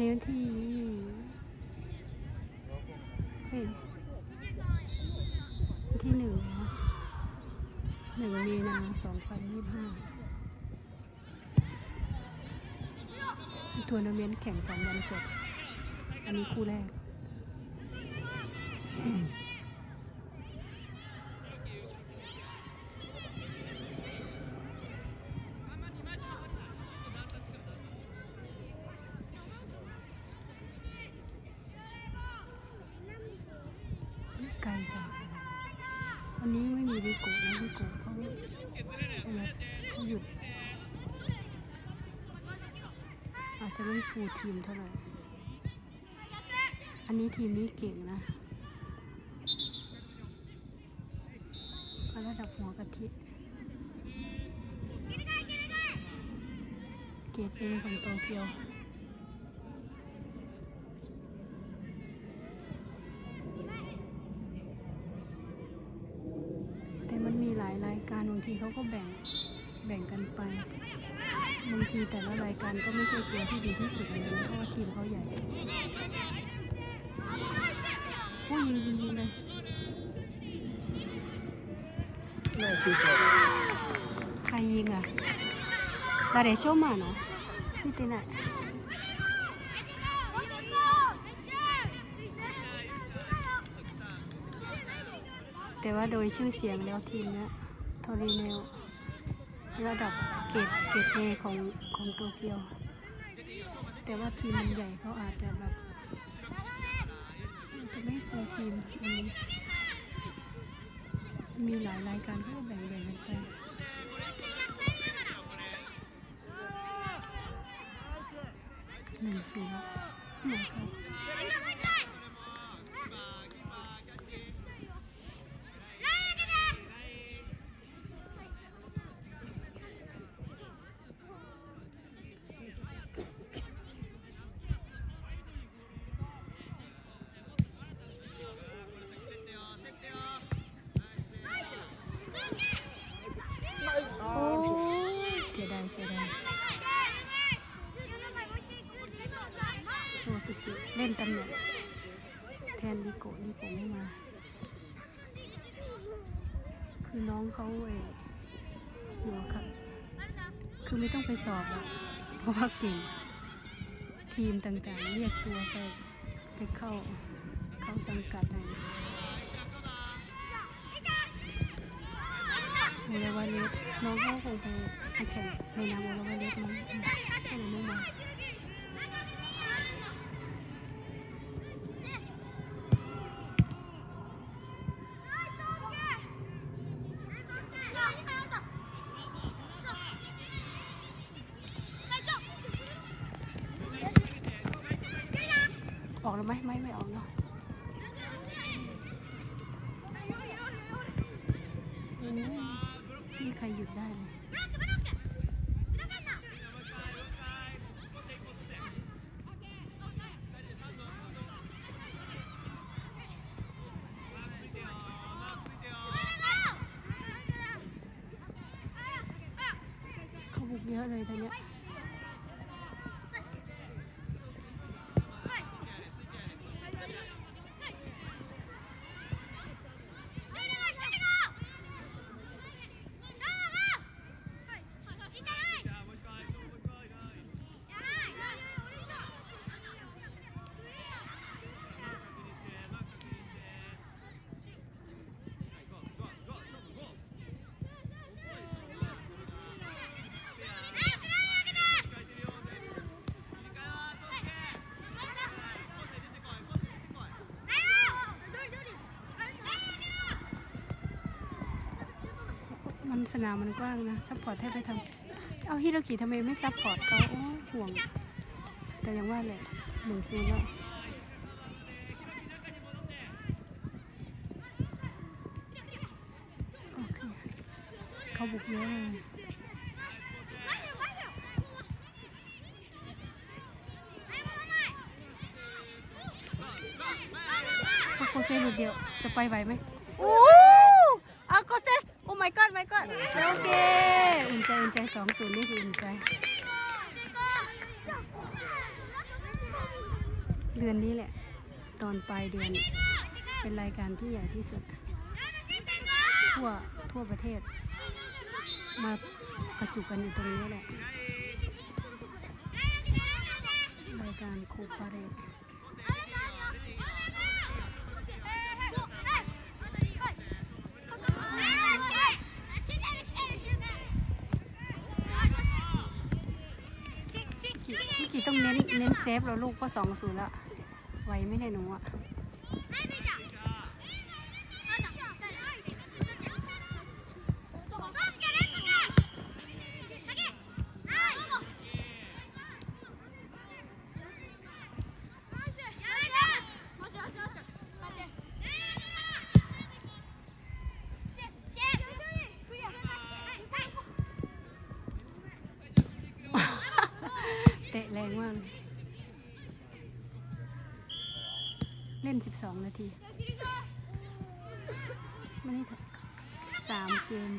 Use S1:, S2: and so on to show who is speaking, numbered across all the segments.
S1: วันนี้วันที่เฮ้ยที่หนึ่งหนึ่งมีนาสองพันยี่สิบห้าทัวร์นาเมนต์แข่งสองวันจบอันนี้คู่แรก ไกลจังวันนี้ไม่มีวิโกะนะวิโกะเขาเขาหยุด อาจจะไม่ฟูลทีมเท่าไหร่ อันนี้ทีมนี้เก่งนะระดับหัวกะทิเกรดเอของโตเกียว แต่มันมีหลายรายการบางที เขาก็แบ่งแบ่งกันไปบางทีแต่ละรายการก็ไม่ใช่ตัวที่ดีที่สุดเลยเพราะว่าทีมเขาใหญ่ผู้ยิงยิงยิงเลยใครยิงอะดาเรโชมาเนาะพี่ตีน่ะแต่ว่าโดยชื่อเสียงแล้วทีมเนี้ย ทอริเนลระดับเกรดเกรดเอของของโตเกียว แต่ว่าทีมมันใหญ่เขาอาจจะแบบจะไม่ฟูลทีมอันนี้มีหลายรายการเขาก็แบ่งแบ่งกันไปหนึ่งศูนย์หนึ่งครับ เล่นตำแหน่งแทนลิโกะลิโกไม่มา คือน้องเขาเออยู่ครับคือไม่ต้องไปสอบอะเพราะว่าเก่ง ทีมต่างๆ เรียกตัวไปไปเข้า เข้าสังกัดในโอลาวาเลสน้องเขาคงไปแข่งในนามโอลาวาเลสมั้งก็เลยไม่มา ออกแล้วไหมไม่ไม่ออกเนาะอืมไม่มีใครหยุดได้เลยเขาบุกเยอะเลยตอนเนี้ย มันสนามมันกว้างนะซัพพอร์ตให้ไปทำเอาฮิโรกิทำไมไม่ซัพพอร์ตเขาโอ้ห่วง แต่ยังว่าแหละหนึ่งศูนแล้วโอเคเขาบุกเยอะเลยโกเซ่หลุดเดียว จะไปไหวไหมโอ้ โอ้ my god my god โอเคอุ่นใจอุ่นใจสองศูนย์นี่คืออุ่นใจเดือนนี้แหละ ตอนปลายเดือน เป็นรายการที่ใหญ่ที่สุด ทั่วทั่วประเทศ มากระจุกกันอยู่ตรงนี้แหละ รายการโคปาเรต พี่กี่ ต้องเน้นเน้นเซฟเราลูกก็สองศูนย์ละไวไม่ได้หนูอะ เตะแรงมาก เล่น 12 นาที ไม่ได้สามเกม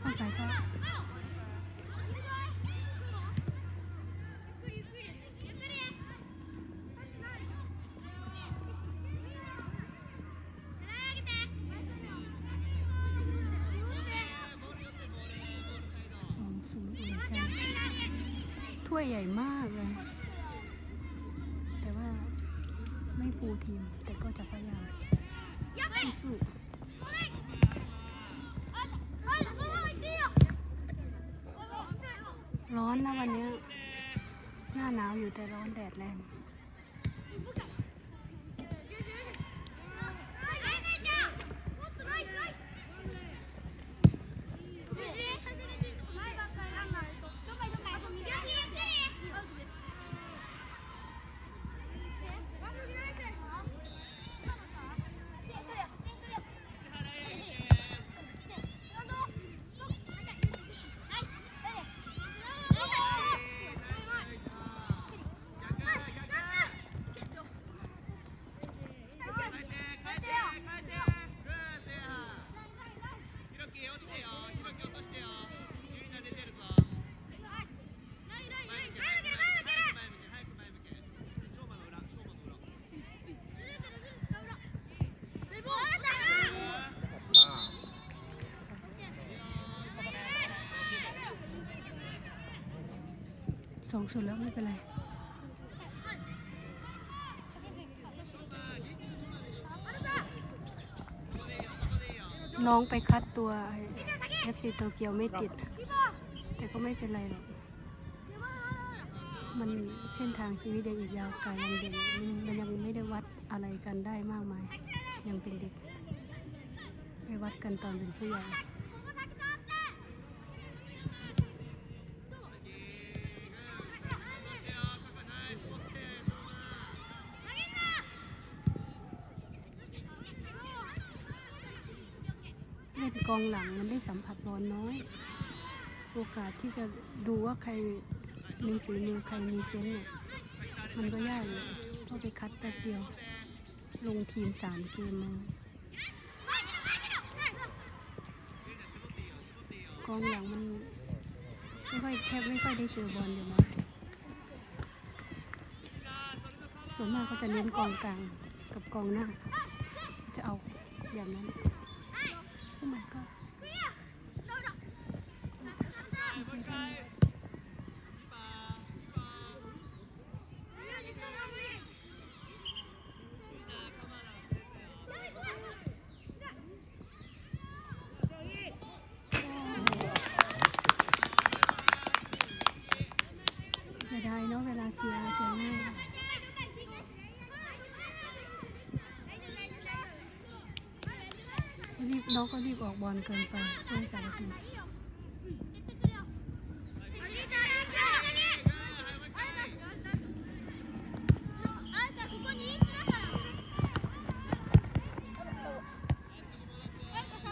S1: เข้าไปก็สองศูนย์อุ่นใจถ้วยใหญ่มากเลย แต่ว่าไม่ฟูลทีม แต่ก็จะพยายามสู้ๆ ร้อนนะวันนี้ หน้าหนาวอยู่แต่ร้อนแดดแรง สองสุดแล้วไม่เป็นไรน้องไปคัดตัว FC โตเกียวไม่ติด แต่ก็ไม่เป็นไรหรอก มันเส้นทางชีวิตยังอีกยาวไกลยังเด็กมันมันยังไม่ได้วัดอะไรกันได้มากมาย ยังเป็นเด็ก ไปวัดกันตอนเป็นผู้ใหญ่ กองหลังมันได้สัมผัสบอลน้อย โอกาสที่จะดูว่าใครมีฝีมือใครมีเซนส์เนี่ยมันก็ยากอยู่ก็ไปคัดแป๊บเดียว ลงทีมสามเกมมากองหลังมันไม่ค่อยแทบไม่ค่อยได้เจอบอลอยู่นะส่วนมากก็จะเน้นกองกลางกับกองหน้า จะเอาอย่างนั้นียดายเนาะเวลาเสียเสียง่ายรีบน้องก็รีบออกบอลเกินไปเพื่สารพิน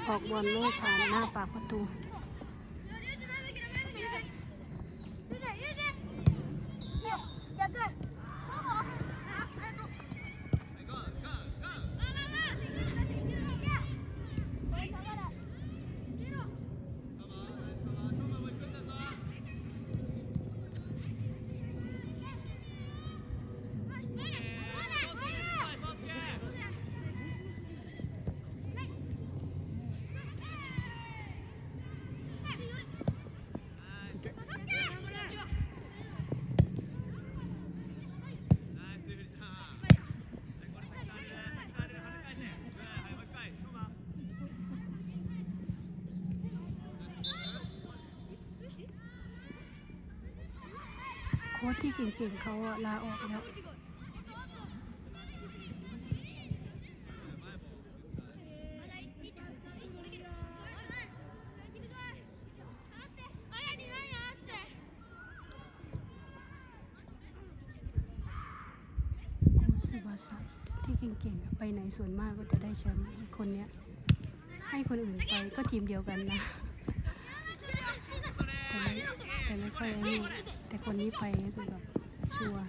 S1: ออกบอลลูกผ่านหน้าปากประตู ค้ชที่เก่งๆเขาอะลาออกแล้วโค้ชสุภาษัที่เก่งๆอะไปไหนส่วนมากก็จะได้แชมป์คนเนี้ย ให้คนอื่นไปก็ทีมเดียวกันนะ แต่ไม่แต่ไม่ค่อยไอ้นี่ แต่คนนี้ไปก็คือแบบชัวร์